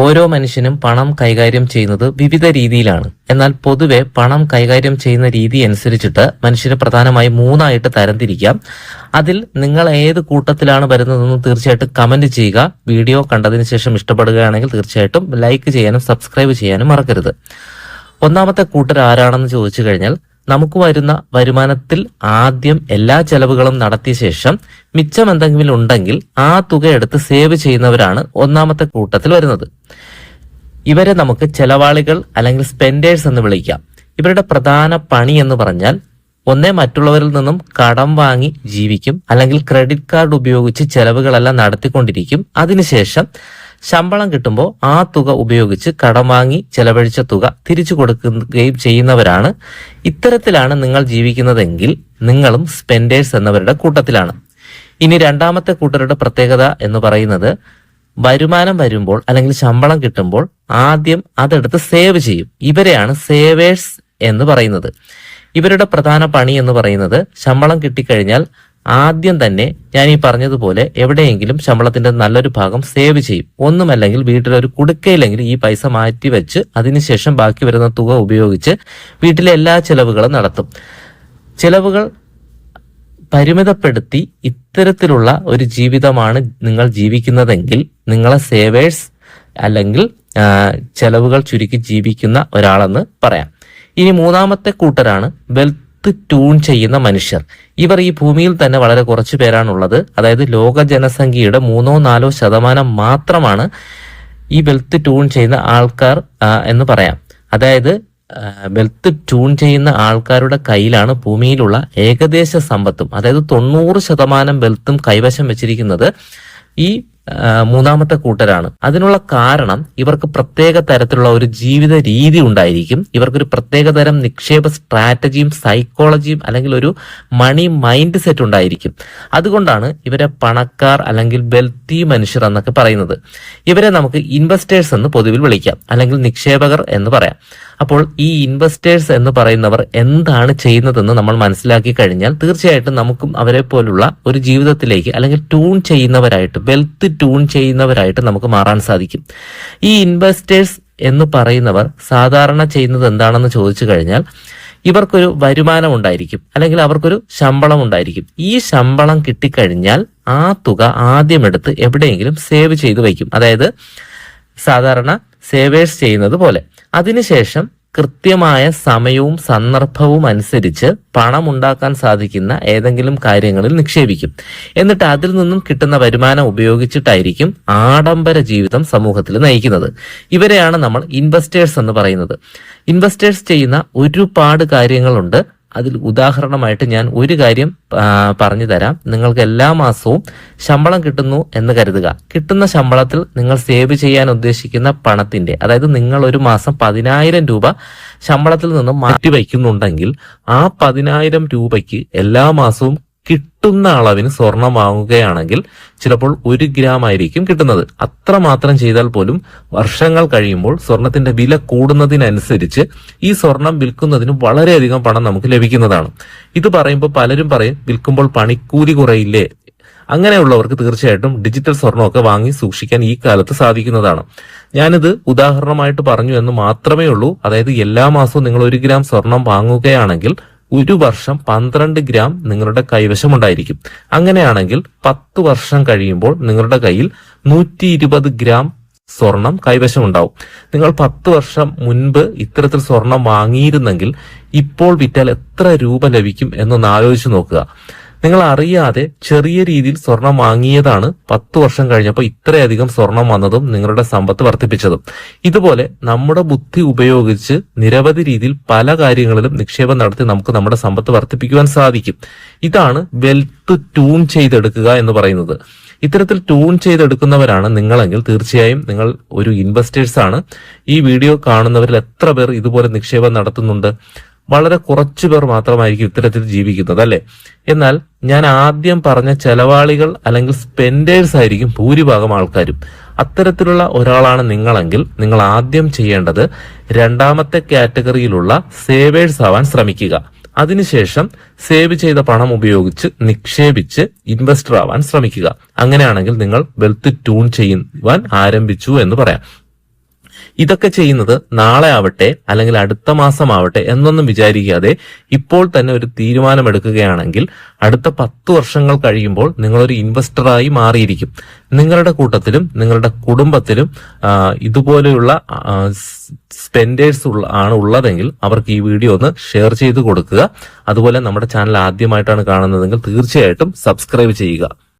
ഓരോ മനുഷ്യനും പണം കൈകാര്യം ചെയ്യുന്നത് വിവിധ രീതിയിലാണ്. എന്നാൽ പൊതുവെ പണം കൈകാര്യം ചെയ്യുന്ന രീതി അനുസരിച്ചിട്ട് മനുഷ്യരെ പ്രധാനമായും മൂന്നായിട്ട് തരംതിരിക്കാം. അതിൽ നിങ്ങൾ ഏത് കൂട്ടത്തിലാണ് വരുന്നതെന്ന് തീർച്ചയായിട്ടും കമന്റ് ചെയ്യുക. വീഡിയോ കണ്ടതിന് ശേഷം ഇഷ്ടപ്പെടുകയാണെങ്കിൽ തീർച്ചയായിട്ടും ലൈക്ക് ചെയ്യാനും സബ്സ്ക്രൈബ് ചെയ്യാനും മറക്കരുത്. ഒന്നാമത്തെ കൂട്ടർ ആരാണെന്ന് ചോദിച്ചു കഴിഞ്ഞാൽ നമുക്ക് വരുന്ന വരുമാനത്തിൽ ആദ്യം എല്ലാ ചെലവുകളും നടത്തിയ ശേഷം മിച്ചം എന്തെങ്കിലും ഉണ്ടെങ്കിൽ ആ തുക എടുത്ത് സേവ് ചെയ്യുന്നവരാണ് ഒന്നാമത്തെ കൂട്ടത്തിൽ വരുന്നത്. ഇവരെ നമുക്ക് ചെലവാളികൾ അല്ലെങ്കിൽ സ്പെൻഡേഴ്സ് എന്ന് വിളിക്കാം. ഇവരുടെ പ്രധാന പണി എന്ന് പറഞ്ഞാൽ ഒന്നേ മറ്റുള്ളവരിൽ നിന്നും കടം വാങ്ങി ജീവിക്കും അല്ലെങ്കിൽ ക്രെഡിറ്റ് കാർഡ് ഉപയോഗിച്ച് ചെലവുകളെല്ലാം നടത്തിക്കൊണ്ടിരിക്കും. അതിനുശേഷം ശമ്പളം കിട്ടുമ്പോൾ ആ തുക ഉപയോഗിച്ച് കടം വാങ്ങി ചെലവഴിച്ച തുക തിരിച്ചു കൊടുക്കുകയും ചെയ്യുന്നവരാണ്. ഇത്തരത്തിലാണ് നിങ്ങൾ ജീവിക്കുന്നതെങ്കിൽ നിങ്ങളും സ്പെൻഡേഴ്സ് എന്നവരുടെ കൂട്ടത്തിലാണ്. ഇനി രണ്ടാമത്തെ കൂട്ടരുടെ പ്രത്യേകത എന്ന് പറയുന്നത് വരുമാനം വരുമ്പോൾ അല്ലെങ്കിൽ ശമ്പളം കിട്ടുമ്പോൾ ആദ്യം അതെടുത്ത് സേവ് ചെയ്യും. ഇവരെയാണ് സേവേഴ്സ് എന്ന് പറയുന്നത്. ഇവരുടെ പ്രധാന പണി എന്ന് പറയുന്നത് ശമ്പളം കിട്ടിക്കഴിഞ്ഞാൽ ആദ്യം തന്നെ ഞാൻ ഈ പറഞ്ഞതുപോലെ എവിടെയെങ്കിലും ശമ്പളത്തിന്റെ നല്ലൊരു ഭാഗം സേവ് ചെയ്യും. ഒന്നുമല്ലെങ്കിൽ വീട്ടിലൊരു കുടുക്കയിലെങ്കിലും ഈ പൈസ മാറ്റി വെച്ച് അതിനുശേഷം ബാക്കി വരുന്ന തുക ഉപയോഗിച്ച് വീട്ടിലെ എല്ലാ ചെലവുകളും നടത്തും. ചെലവുകൾ പരിമിതപ്പെടുത്തി ഇത്തരത്തിലുള്ള ഒരു ജീവിതമാണ് നിങ്ങൾ ജീവിക്കുന്നതെങ്കിൽ നിങ്ങളെ സേവേഴ്സ് അല്ലെങ്കിൽ ചെലവുകൾ ചുരുക്കി ജീവിക്കുന്ന ഒരാളെന്ന് പറയാം. ഇനി മൂന്നാമത്തെ കൂട്ടരാണ് വെൽത്ത് ട്യൂൺ ചെയ്യുന്ന മനുഷ്യർ. ഇവർ ഈ ഭൂമിയിൽ തന്നെ വളരെ കുറച്ചു പേരാണുള്ളത്. അതായത് ലോക ജനസംഖ്യയുടെ മൂന്നോ നാലോ ശതമാനം മാത്രമാണ് ഈ വെൽത്ത് ട്യൂൺ ചെയ്യുന്ന ആൾക്കാർ എന്ന് പറയാം. അതായത് വെൽത്ത് ട്യൂൺ ചെയ്യുന്ന ആൾക്കാരുടെ കയ്യിലാണ് ഭൂമിയിലുള്ള ഏകദേശ സമ്പത്തും അതായത് തൊണ്ണൂറ് ശതമാനം വെൽത്തും കൈവശം വെച്ചിരിക്കുന്നത് ഈ മൂന്നാമത്തെ കൂട്ടരാണ്. അതിനുള്ള കാരണം ഇവർക്ക് പ്രത്യേക തരത്തിലുള്ള ഒരു ജീവിത രീതി ഉണ്ടായിരിക്കും. ഇവർക്കൊരു പ്രത്യേക തരം നിക്ഷേപ സ്ട്രാറ്റജിയും സൈക്കോളജിയും അല്ലെങ്കിൽ ഒരു മണി മൈൻഡ് സെറ്റ് ഉണ്ടായിരിക്കും. അതുകൊണ്ടാണ് ഇവരെ പണക്കാർ അല്ലെങ്കിൽ വെൽത്തി മനുഷ്യർ എന്നൊക്കെ പറയുന്നത്. ഇവരെ നമുക്ക് ഇൻവെസ്റ്റേഴ്സ് എന്ന് പൊതുവിൽ വിളിക്കാം. അല്ലെങ്കിൽ നിക്ഷേപകർ എന്ന് പറയാം. അപ്പോൾ ഈ ഇൻവെസ്റ്റേഴ്സ് എന്ന് പറയുന്നവർ എന്താണ് ചെയ്യുന്നതെന്ന് നമ്മൾ മനസ്സിലാക്കി കഴിഞ്ഞാൽ തീർച്ചയായിട്ടും നമുക്കും അവരെ പോലുള്ള ഒരു ജീവിതത്തിലേക്ക് അല്ലെങ്കിൽ ട്യൂൺ ചെയ്യുന്നവരായിട്ട് വെൽത്ത് ട്യൂൺ ചെയ്യുന്നവരായിട്ട് നമുക്ക് മാറാൻ സാധിക്കും. ഈ ഇൻവെസ്റ്റേഴ്സ് എന്ന് പറയുന്നവർ സാധാരണ ചെയ്യുന്നത് എന്താണെന്ന് ചോദിച്ചു കഴിഞ്ഞാൽ ഇവർക്കൊരു വരുമാനം ഉണ്ടായിരിക്കും അല്ലെങ്കിൽ അവർക്കൊരു ശമ്പളം ഉണ്ടായിരിക്കും. ഈ ശമ്പളം കിട്ടിക്കഴിഞ്ഞാൽ ആ തുക ആദ്യം എടുത്ത് എവിടെയെങ്കിലും സേവ് ചെയ്തു വയ്ക്കും. അതായത് സാധാരണ സേവേഴ്സ് ചെയ്യുന്നത് പോലെ. അതിനുശേഷം കൃത്യമായ സമയവും സന്ദർഭവും അനുസരിച്ച് പണം ഉണ്ടാക്കാൻ സാധിക്കുന്ന ഏതെങ്കിലും കാര്യങ്ങളിൽ നിക്ഷേപിക്കും. എന്നിട്ട് അതിൽ നിന്നും കിട്ടുന്ന വരുമാനം ഉപയോഗിച്ചിട്ടായിരിക്കും ആഡംബര ജീവിതം സമൂഹത്തിൽ നയിക്കുന്നത്. ഇവരെയാണ് നമ്മൾ ഇൻവെസ്റ്റേഴ്സ് എന്ന് പറയുന്നത്. ഇൻവെസ്റ്റേഴ്സ് ചെയ്യുന്ന ഒരുപാട് കാര്യങ്ങളുണ്ട്. അതിൽ ഉദാഹരണമായിട്ട് ഞാൻ ഒരു കാര്യം പറഞ്ഞു തരാം. നിങ്ങൾക്ക് എല്ലാ മാസവും ശമ്പളം കിട്ടുന്നു എന്ന് കരുതുക. കിട്ടുന്ന ശമ്പളത്തിൽ നിങ്ങൾ സേവ് ചെയ്യാൻ ഉദ്ദേശിക്കുന്ന പണത്തിന്റെ അതായത് നിങ്ങൾ ഒരു മാസം പതിനായിരം രൂപ ശമ്പളത്തിൽ നിന്നും മാറ്റി വയ്ക്കുന്നുണ്ടെങ്കിൽ ആ പതിനായിരം രൂപയ്ക്ക് എല്ലാ മാസവും കിട്ടുന്ന അളവിന് സ്വർണം വാങ്ങുകയാണെങ്കിൽ ചിലപ്പോൾ ഒരു ഗ്രാം ആയിരിക്കും കിട്ടുന്നത്. അത്ര മാത്രം ചെയ്താൽ പോലും വർഷങ്ങൾ കഴിയുമ്പോൾ സ്വർണത്തിന്റെ വില കൂടുന്നതിനനുസരിച്ച് ഈ സ്വർണം വിൽക്കുന്നതിന് വളരെയധികം പണം നമുക്ക് ലഭിക്കുന്നതാണ്. ഇത് പറയുമ്പോൾ പലരും പറയും വിൽക്കുമ്പോൾ പണിക്കൂലി കുറയില്ലേ? അങ്ങനെയുള്ളവർക്ക് തീർച്ചയായിട്ടും ഡിജിറ്റൽ സ്വർണമൊക്കെ വാങ്ങി സൂക്ഷിക്കാൻ ഈ കാലത്ത് സാധിക്കുന്നതാണ്. ഞാനിത് ഉദാഹരണമായിട്ട് പറഞ്ഞു എന്ന് മാത്രമേ ഉള്ളൂ അതായത് എല്ലാ മാസവും നിങ്ങൾ ഒരു ഗ്രാം സ്വർണം വാങ്ങുകയാണെങ്കിൽ ഒരു വർഷം പന്ത്രണ്ട് ഗ്രാം നിങ്ങളുടെ കൈവശം ഉണ്ടായിരിക്കും അങ്ങനെയാണെങ്കിൽ പത്ത് വർഷം കഴിയുമ്പോൾ നിങ്ങളുടെ കയ്യിൽ നൂറ്റി ഗ്രാം സ്വർണം കൈവശം ഉണ്ടാവും നിങ്ങൾ പത്ത് വർഷം മുൻപ് ഇത്തരത്തിൽ സ്വർണം വാങ്ങിയിരുന്നെങ്കിൽ ഇപ്പോൾ വിറ്റാൽ എത്ര രൂപ ലഭിക്കും എന്നൊന്ന് ആലോചിച്ച് നോക്കുക. നിങ്ങൾ അറിയാതെ ചെറിയ രീതിയിൽ സ്വർണം വാങ്ങിയതാണ് പത്ത് വർഷം കഴിഞ്ഞപ്പോൾ ഇത്രയധികം സ്വർണം വന്നതും നിങ്ങളുടെ സമ്പത്ത് വർദ്ധിപ്പിച്ചതും. ഇതുപോലെ നമ്മുടെ ബുദ്ധി ഉപയോഗിച്ച് നിരവധി രീതിയിൽ പല കാര്യങ്ങളിലും നിക്ഷേപം നടത്തി നമുക്ക് നമ്മുടെ സമ്പത്ത് വർദ്ധിപ്പിക്കുവാൻ സാധിക്കും. ഇതാണ് വെൽത്ത് ട്യൂൺ ചെയ്തെടുക്കുക എന്ന് പറയുന്നത്. ഇത്തരത്തിൽ ട്യൂൺ ചെയ്തെടുക്കുന്നവരാണ് നിങ്ങളെങ്കിൽ തീർച്ചയായും നിങ്ങൾ ഒരു ഇൻവെസ്റ്റേഴ്സ് ആണ്. ഈ വീഡിയോ കാണുന്നവരിൽ എത്ര പേർ ഇതുപോലെ നിക്ഷേപം നടത്തുന്നുണ്ട്? വളരെ കുറച്ചു പേർ മാത്രമായിരിക്കും ഇത്തരത്തിൽ ജീവിക്കുന്നത് അല്ലെ? എന്നാൽ ഞാൻ ആദ്യം പറഞ്ഞ ചെലവാളികൾ അല്ലെങ്കിൽ സ്പെൻഡേഴ്സ് ആയിരിക്കും ഭൂരിഭാഗം ആൾക്കാരും. അത്തരത്തിലുള്ള ഒരാളാണ് നിങ്ങളെങ്കിൽ നിങ്ങൾ ആദ്യം ചെയ്യേണ്ടത് രണ്ടാമത്തെ കാറ്റഗറിയിലുള്ള സേവേഴ്സ് ആവാൻ ശ്രമിക്കുക. അതിനുശേഷം സേവ് ചെയ്ത പണം ഉപയോഗിച്ച് നിക്ഷേപിച്ച് ഇൻവെസ്റ്റർ ആവാൻ ശ്രമിക്കുക. അങ്ങനെയാണെങ്കിൽ നിങ്ങൾ വെൽത്ത് ട്യൂൺ ചെയ്യുവാൻ ആരംഭിച്ചു എന്ന് പറയാം. ഇതൊക്കെ ചെയ്യുന്നത് നാളെ ആവട്ടെ അല്ലെങ്കിൽ അടുത്ത മാസം ആവട്ടെ എന്നൊന്നും വിചാരിക്കാതെ ഇപ്പോൾ തന്നെ ഒരു തീരുമാനമെടുക്കുകയാണെങ്കിൽ അടുത്ത പത്ത് വർഷങ്ങൾ കഴിയുമ്പോൾ നിങ്ങളൊരു ഇൻവെസ്റ്ററായി മാറിയിരിക്കും. നിങ്ങളുടെ കൂട്ടത്തിലും നിങ്ങളുടെ കുടുംബത്തിലും ഇതുപോലെയുള്ള സ്പെൻഡേഴ്സ് ആണ് ഉള്ളതെങ്കിൽ അവർക്ക് ഈ വീഡിയോ ഒന്ന് ഷെയർ ചെയ്ത് കൊടുക്കുക. അതുപോലെ നമ്മുടെ ചാനൽ ആദ്യമായിട്ടാണ് കാണുന്നതെങ്കിൽ തീർച്ചയായിട്ടും സബ്സ്ക്രൈബ് ചെയ്യുക.